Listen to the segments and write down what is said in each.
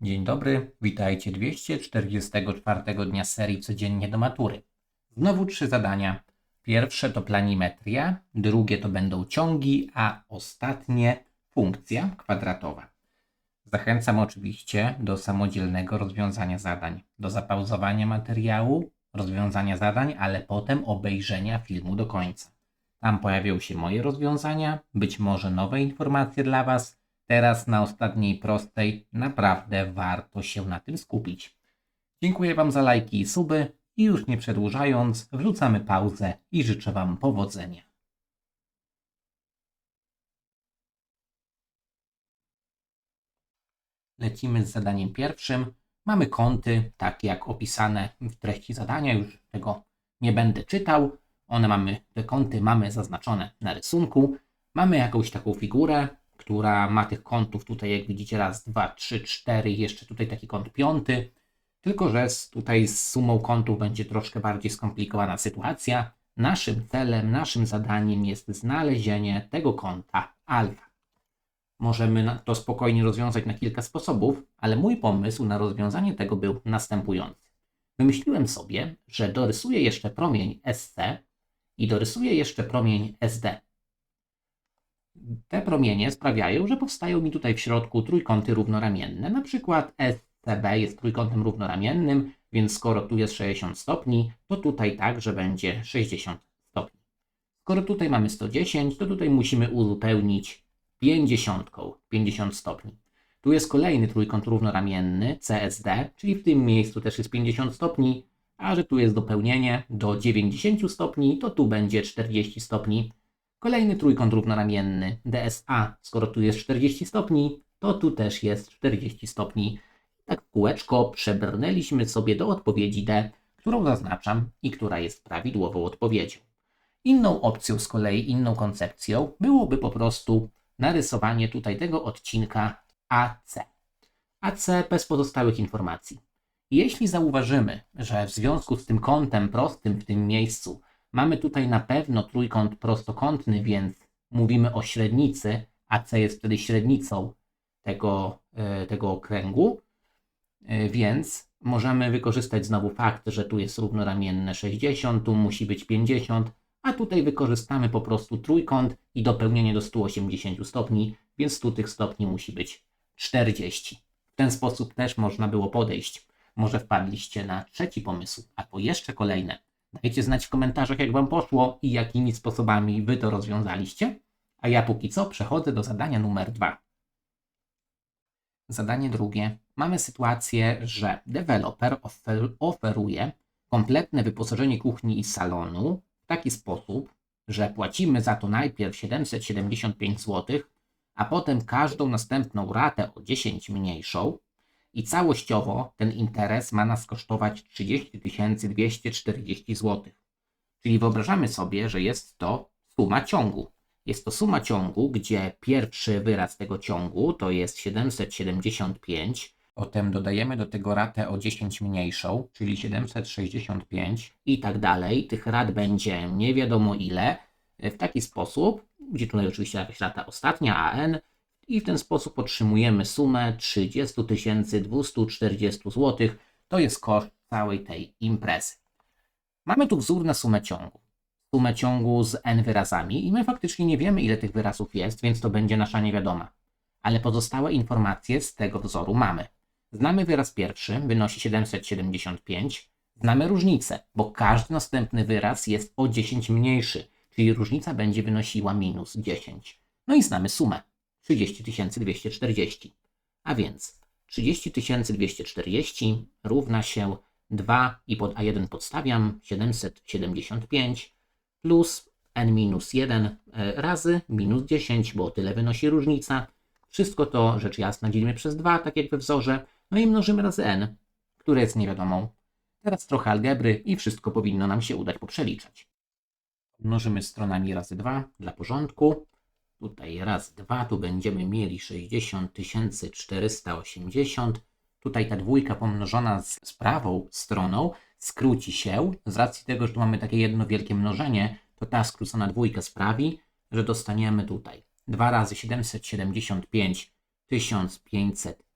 Dzień dobry, witajcie 244 dnia serii Codziennie do matury. Znowu trzy zadania. Pierwsze to planimetria, drugie to będą ciągi, a ostatnie funkcja kwadratowa. Zachęcam oczywiście do samodzielnego rozwiązania zadań, do zapauzowania materiału, rozwiązania zadań, ale potem obejrzenia filmu do końca. Tam pojawią się moje rozwiązania, być może nowe informacje dla Was. Teraz na ostatniej prostej naprawdę warto się na tym skupić. Dziękuję Wam za lajki i suby i już nie przedłużając, wrzucamy pauzę i życzę Wam powodzenia. Lecimy z zadaniem pierwszym. Mamy kąty, tak jak opisane w treści zadania, już tego nie będę czytał. One mamy, te kąty mamy zaznaczone na rysunku. Mamy jakąś taką figurę, która ma tych kątów tutaj, jak widzicie, raz, dwa, trzy, cztery, jeszcze tutaj taki kąt piąty. Tylko, że z, tutaj z sumą kątów będzie troszkę bardziej skomplikowana sytuacja. Naszym celem, naszym zadaniem jest znalezienie tego kąta alfa. Możemy to spokojnie rozwiązać na kilka sposobów, ale mój pomysł na rozwiązanie tego był następujący. Wymyśliłem sobie, że dorysuję jeszcze promień SC i dorysuję jeszcze promień SD. Te promienie sprawiają, że powstają mi tutaj w środku trójkąty równoramienne. Na przykład SCB jest trójkątem równoramiennym, więc skoro tu jest 60 stopni, to tutaj także będzie 60 stopni. Skoro tutaj mamy 110, to tutaj musimy uzupełnić 50, 50 stopni. Tu jest kolejny trójkąt równoramienny CSD, czyli w tym miejscu też jest 50 stopni, a że tu jest dopełnienie do 90 stopni, to tu będzie 40 stopni. Kolejny trójkąt równoramienny DSA, skoro tu jest 40 stopni, to tu też jest 40 stopni. Tak w kółeczko przebrnęliśmy sobie do odpowiedzi D, którą zaznaczam i która jest prawidłową odpowiedzią. Inną opcją z kolei, inną koncepcją byłoby po prostu narysowanie tutaj tego odcinka AC. AC bez pozostałych informacji. Jeśli zauważymy, że w związku z tym kątem prostym w tym miejscu mamy tutaj na pewno trójkąt prostokątny, więc mówimy o średnicy, AC jest wtedy średnicą tego, e, tego okręgu, E, więc możemy wykorzystać znowu fakt, że tu jest równoramienne 60, tu musi być 50, a tutaj wykorzystamy po prostu trójkąt i dopełnienie do 180 stopni, więc tu tych stopni musi być 40. W ten sposób też można było podejść. Może wpadliście na trzeci pomysł, albo jeszcze kolejne. Dajcie znać w komentarzach, jak Wam poszło i jakimi sposobami Wy to rozwiązaliście. A ja póki co przechodzę do zadania numer dwa. Zadanie drugie. Mamy sytuację, że deweloper ofer oferuje kompletne wyposażenie kuchni i salonu w taki sposób, że płacimy za to najpierw 775 zł, a potem każdą następną ratę o 10 mniejszą i całościowo ten interes ma nas kosztować 30 240 zł. Czyli wyobrażamy sobie, że jest to suma ciągu. Jest to suma ciągu, gdzie pierwszy wyraz tego ciągu to jest 775. Potem dodajemy do tego ratę o 10 mniejszą, czyli 765 i tak dalej. Tych rat będzie nie wiadomo ile. W taki sposób, gdzie tutaj oczywiście jakaś rata ostatnia, AN, i w ten sposób otrzymujemy sumę 30 240 zł. To jest koszt całej tej imprezy. Mamy tu wzór na sumę ciągu. Sumę ciągu z n wyrazami i my faktycznie nie wiemy, ile tych wyrazów jest, więc to będzie nasza niewiadoma. Ale pozostałe informacje z tego wzoru mamy. Znamy wyraz pierwszy, wynosi 775. Znamy różnicę, bo każdy następny wyraz jest o 10 mniejszy, czyli różnica będzie wynosiła minus 10. No i znamy sumę 30 240. A więc 30 240 równa się 2 i pod A1 podstawiam 775 plus n minus 1 razy minus 10, bo tyle wynosi różnica. Wszystko to rzecz jasna dzielimy przez 2, tak jak we wzorze, no i mnożymy razy n, które jest niewiadomą. Teraz trochę algebry i wszystko powinno nam się udać poprzeliczać. Mnożymy stronami razy 2 dla porządku. Tutaj raz, dwa, tu będziemy mieli 60 480. Tutaj ta dwójka pomnożona z, z prawą stroną skróci się. Z racji tego, że tu mamy takie jedno wielkie mnożenie, to ta skrócona dwójka sprawi, że dostaniemy tutaj 2 razy 775 1500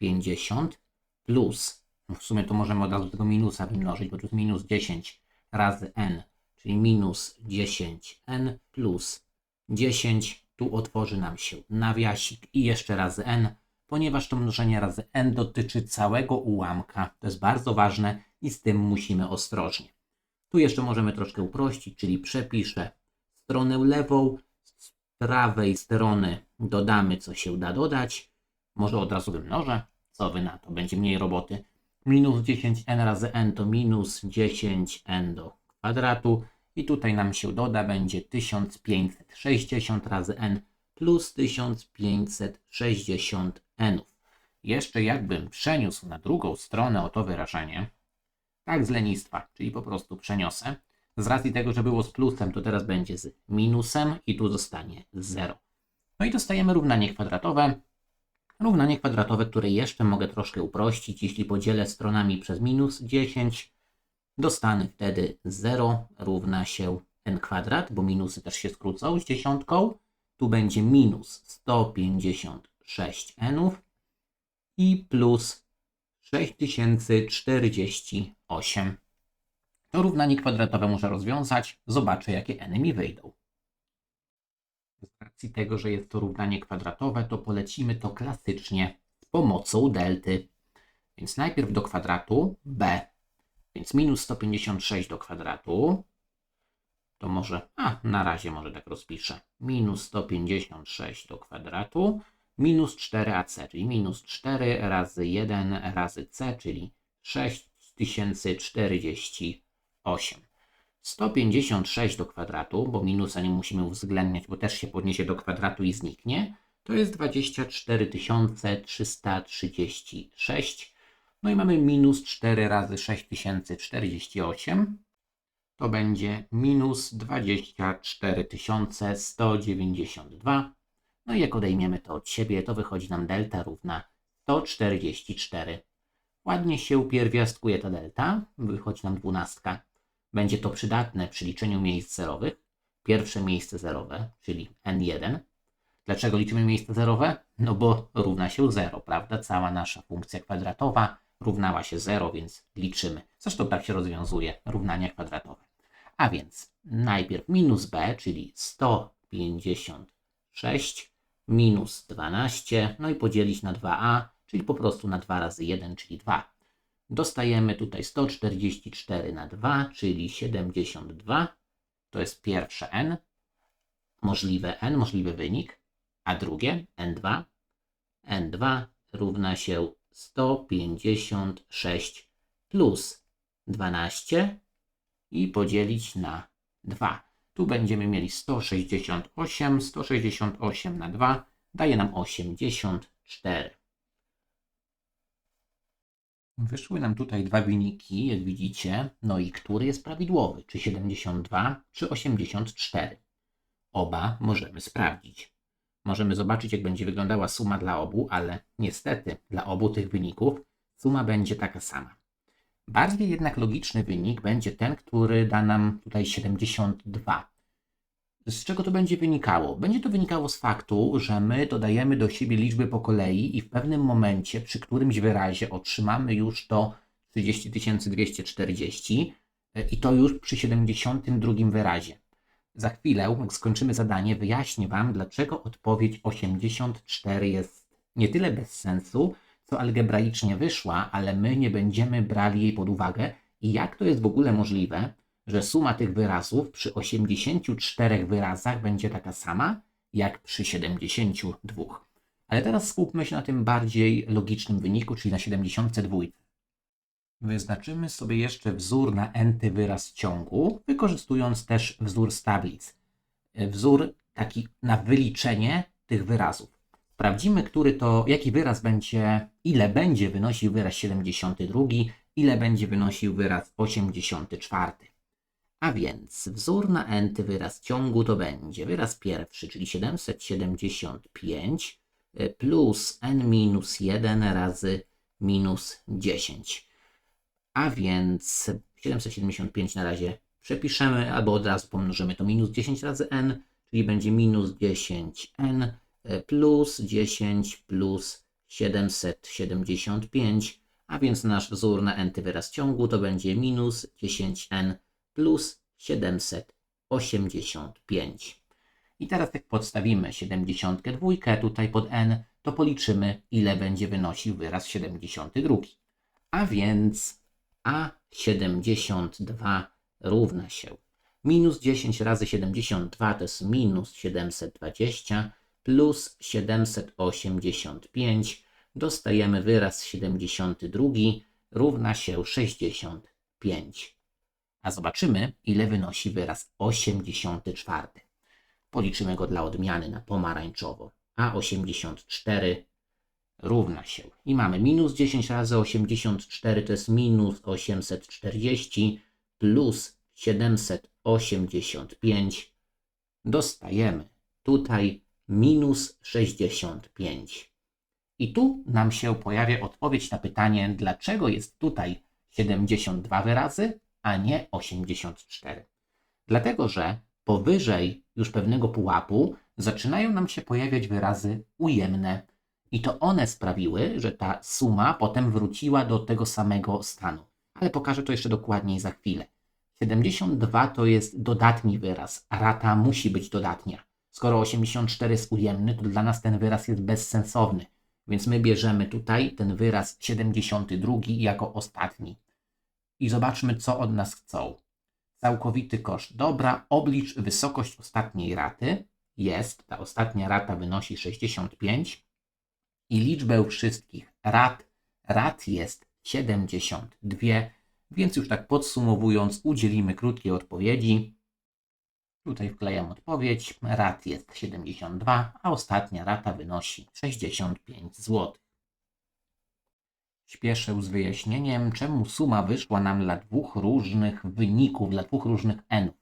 150 plus, no w sumie to możemy od razu tego minusa wymnożyć, bo to jest minus 10 razy n, czyli minus 10n plus 10, tu otworzy nam się nawiasik i jeszcze razy n, ponieważ to mnożenie razy n dotyczy całego ułamka. To jest bardzo ważne i z tym musimy ostrożnie. Tu jeszcze możemy troszkę uprościć, czyli przepiszę stronę lewą, z prawej strony dodamy co się da dodać. Może od razu wymnożę, co wy na to, będzie mniej roboty. Minus 10n razy n to minus 10n do kwadratu i tutaj nam się doda, będzie 1560 razy n plus 1560 n. Jeszcze jakbym przeniósł na drugą stronę o to wyrażenie, tak z lenistwa, czyli po prostu przeniosę. Z racji tego, że było z plusem, to teraz będzie z minusem i tu zostanie 0. No i dostajemy równanie kwadratowe. Równanie kwadratowe, które jeszcze mogę troszkę uprościć. Jeśli podzielę stronami przez minus 10, dostanę wtedy 0 równa się n kwadrat, bo minusy też się skrócą z dziesiątką. Tu będzie minus 156 n i plus 6048. To równanie kwadratowe muszę rozwiązać. Zobaczę, jakie n mi wyjdą. Z racji tego, że jest to równanie kwadratowe, to polecimy to klasycznie z pomocą delty. Więc najpierw do kwadratu b. Więc minus 156 do kwadratu. To może, a na razie może tak rozpiszę. Minus 156 do kwadratu minus 4ac, czyli minus 4 razy 1 razy c, czyli 6048. 156 do kwadratu, bo minusa nie musimy uwzględniać, bo też się podniesie do kwadratu i zniknie, to jest 24 336. No i mamy minus 4 razy 6048. To będzie minus 24 192. No i jak odejmiemy to od siebie, to wychodzi nam delta równa 144. Ładnie się pierwiastkuje ta delta, wychodzi nam dwunastka. Będzie to przydatne przy liczeniu miejsc zerowych. Pierwsze miejsce zerowe, czyli n1. Dlaczego liczymy miejsce zerowe? No bo równa się 0, prawda? Cała nasza funkcja kwadratowa równała się 0, więc liczymy. Zresztą tak się rozwiązuje równania kwadratowe. A więc najpierw minus b, czyli 156 minus 12, no i podzielić na 2a, czyli po prostu na 2 razy 1, czyli 2. Dostajemy tutaj 144 na 2, czyli 72. To jest pierwsze n, możliwe n, możliwy wynik, a drugie n2. n2 równa się 156 plus 12 i podzielić na 2. Tu będziemy mieli 168, 168 na 2 daje nam 84. Wyszły nam tutaj dwa wyniki, jak widzicie, no i który jest prawidłowy, czy 72, czy 84. Oba możemy sprawdzić. Możemy zobaczyć, jak będzie wyglądała suma dla obu, ale niestety dla obu tych wyników suma będzie taka sama. Bardziej jednak logiczny wynik będzie ten, który da nam tutaj 72. Z czego to będzie wynikało? Będzie to wynikało z faktu, że my dodajemy do siebie liczby po kolei i w pewnym momencie, przy którymś wyrazie otrzymamy już to 30 240 e, i to już przy 72 wyrazie. Za chwilę, jak skończymy zadanie, wyjaśnię Wam, dlaczego odpowiedź 84 jest nie tyle bez sensu, co algebraicznie wyszła, ale my nie będziemy brali jej pod uwagę i jak to jest w ogóle możliwe, że suma tych wyrazów przy 84 wyrazach będzie taka sama jak przy 72. Ale teraz skupmy się na tym bardziej logicznym wyniku, czyli na 72. Wyznaczymy sobie jeszcze wzór na n-ty wyraz ciągu, wykorzystując też wzór z tablic. Wzór taki na wyliczenie tych wyrazów. Sprawdzimy, który to, jaki wyraz będzie, ile będzie wynosił wyraz 72, ile będzie wynosił wyraz 84. A więc wzór na n-ty wyraz ciągu to będzie wyraz pierwszy, czyli 775 y, plus n minus 1 razy minus 10. A więc 775 na razie przepiszemy, albo od razu pomnożymy to minus 10 razy n, czyli będzie minus 10n y, plus 10 plus 775, a więc nasz wzór na n wyraz ciągu to będzie minus 10n plus 785. I teraz jak podstawimy 72 tutaj pod n, to policzymy ile będzie wynosił wyraz 72. A więc A72 równa się minus 10 razy 72 to jest minus 720 plus 785 dostajemy wyraz 72 równa się 65. A zobaczymy, ile wynosi wyraz 84. Policzymy go dla odmiany na pomarańczowo. A 84 równa się. I mamy minus 10 razy 84 to jest minus 840 plus 785. Dostajemy tutaj minus 65. I tu nam się pojawia odpowiedź na pytanie, dlaczego jest tutaj 72 wyrazy, a nie 84. Dlatego, że powyżej już pewnego pułapu zaczynają nam się pojawiać wyrazy ujemne. I to one sprawiły, że ta suma potem wróciła do tego samego stanu. Ale pokażę to jeszcze dokładniej za chwilę. 72 to jest dodatni wyraz, rata musi być dodatnia. Skoro 84 jest ujemny, to dla nas ten wyraz jest bezsensowny. Więc my bierzemy tutaj ten wyraz 72 jako ostatni. I zobaczmy, co od nas chcą. Całkowity koszt. Dobra, oblicz wysokość ostatniej raty. Jest, ta ostatnia rata wynosi 65 i liczbę wszystkich rat, rat jest 72, więc już tak podsumowując, udzielimy krótkiej odpowiedzi. Tutaj wklejam odpowiedź. Rat jest 72, a ostatnia rata wynosi 65 zł. Śpieszę z wyjaśnieniem, czemu suma wyszła nam dla dwóch różnych wyników, dla dwóch różnych n.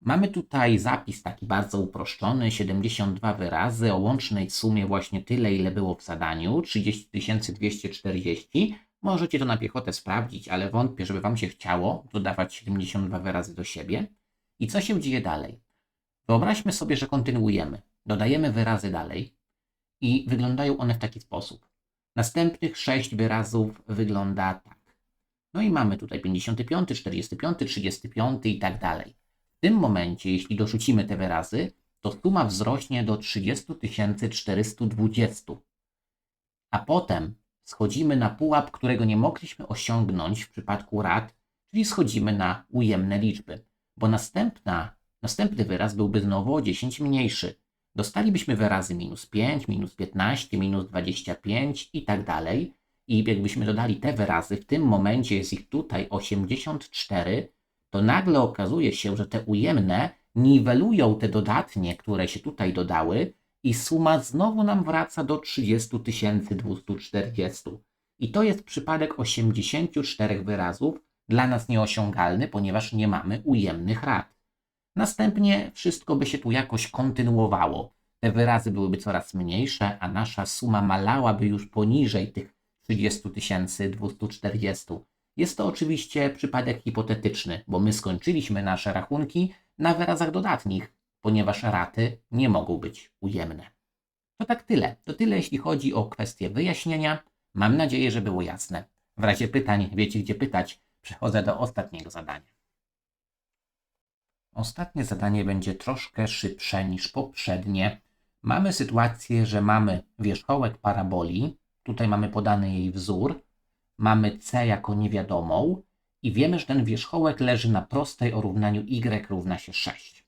Mamy tutaj zapis taki bardzo uproszczony, 72 wyrazy o łącznej sumie właśnie tyle, ile było w zadaniu, 30 240. Możecie to na piechotę sprawdzić, ale wątpię, żeby Wam się chciało dodawać 72 wyrazy do siebie. I co się dzieje dalej? Wyobraźmy sobie, że kontynuujemy. Dodajemy wyrazy dalej i wyglądają one w taki sposób. Następnych 6 wyrazów wygląda tak. No i mamy tutaj 55, 45, 35 i tak dalej. W tym momencie, jeśli dorzucimy te wyrazy, to suma wzrośnie do 30 420. A potem schodzimy na pułap, którego nie mogliśmy osiągnąć w przypadku rad, czyli schodzimy na ujemne liczby, bo następna, następny wyraz byłby znowu o 10 mniejszy. Dostalibyśmy wyrazy minus 5, minus 15, minus 25 i tak dalej. I jakbyśmy dodali te wyrazy, w tym momencie jest ich tutaj 84, to nagle okazuje się, że te ujemne niwelują te dodatnie, które się tutaj dodały i suma znowu nam wraca do 30 240. I to jest przypadek 84 wyrazów, dla nas nieosiągalny, ponieważ nie mamy ujemnych rad. Następnie wszystko by się tu jakoś kontynuowało. Te wyrazy byłyby coraz mniejsze, a nasza suma malałaby już poniżej tych 30 240. Jest to oczywiście przypadek hipotetyczny, bo my skończyliśmy nasze rachunki na wyrazach dodatnich, ponieważ raty nie mogą być ujemne. To tak tyle. To tyle, jeśli chodzi o kwestię wyjaśnienia. Mam nadzieję, że było jasne. W razie pytań wiecie, gdzie pytać. Przechodzę do ostatniego zadania. Ostatnie zadanie będzie troszkę szybsze niż poprzednie. Mamy sytuację, że mamy wierzchołek paraboli, tutaj mamy podany jej wzór, mamy c jako niewiadomą i wiemy, że ten wierzchołek leży na prostej o równaniu y równa się 6.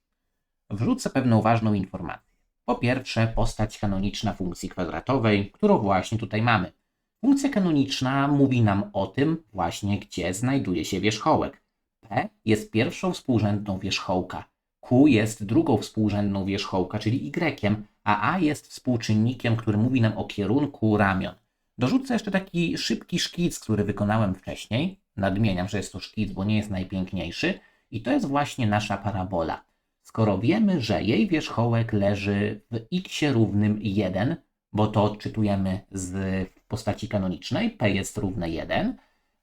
Wrzucę pewną ważną informację. Po pierwsze, postać kanoniczna funkcji kwadratowej, którą właśnie tutaj mamy. Funkcja kanoniczna mówi nam o tym właśnie, gdzie znajduje się wierzchołek. P jest pierwszą współrzędną wierzchołka, Q jest drugą współrzędną wierzchołka, czyli Y, a A jest współczynnikiem, który mówi nam o kierunku ramion. Dorzucę jeszcze taki szybki szkic, który wykonałem wcześniej. Nadmieniam, że jest to szkic, bo nie jest najpiękniejszy. I to jest właśnie nasza parabola. Skoro wiemy, że jej wierzchołek leży w x równym 1, bo to odczytujemy z postaci kanonicznej, p jest równe 1,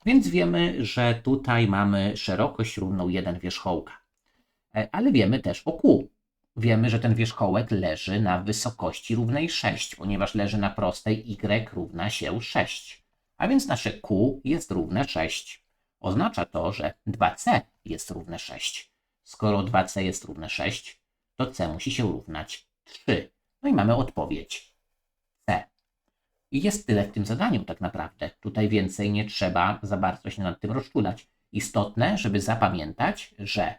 więc wiemy, że tutaj mamy szerokość równą 1 wierzchołka. E, ale wiemy też o Q. wiemy, że ten wierzchołek leży na wysokości równej 6, ponieważ leży na prostej y równa się 6. A więc nasze q jest równe 6. Oznacza to, że 2c jest równe 6. Skoro 2c jest równe 6, to c musi się równać 3. No i mamy odpowiedź c. I jest tyle w tym zadaniu tak naprawdę. Tutaj więcej nie trzeba za bardzo się nad tym rozczulać. Istotne, żeby zapamiętać, że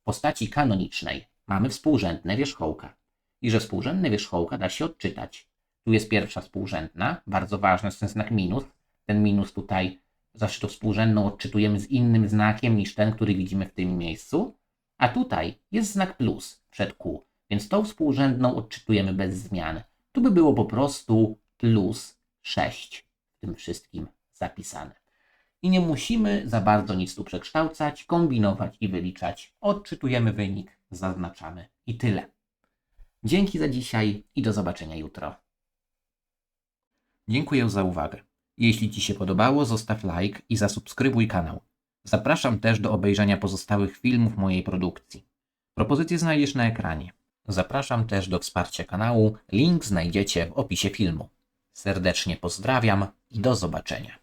w postaci kanonicznej mamy współrzędne wierzchołka i że współrzędne wierzchołka da się odczytać. Tu jest pierwsza współrzędna, bardzo ważny jest ten znak minus. Ten minus tutaj zawsze to współrzędną odczytujemy z innym znakiem niż ten, który widzimy w tym miejscu. A tutaj jest znak plus przed Q, więc tą współrzędną odczytujemy bez zmian. Tu by było po prostu plus 6 w tym wszystkim zapisane. I nie musimy za bardzo nic tu przekształcać, kombinować i wyliczać. Odczytujemy wynik, zaznaczamy i tyle. Dzięki za dzisiaj i do zobaczenia jutro. Dziękuję za uwagę. Jeśli Ci się podobało, zostaw like i zasubskrybuj kanał. Zapraszam też do obejrzenia pozostałych filmów mojej produkcji. Propozycje znajdziesz na ekranie. Zapraszam też do wsparcia kanału, link znajdziecie w opisie filmu. Serdecznie pozdrawiam i do zobaczenia.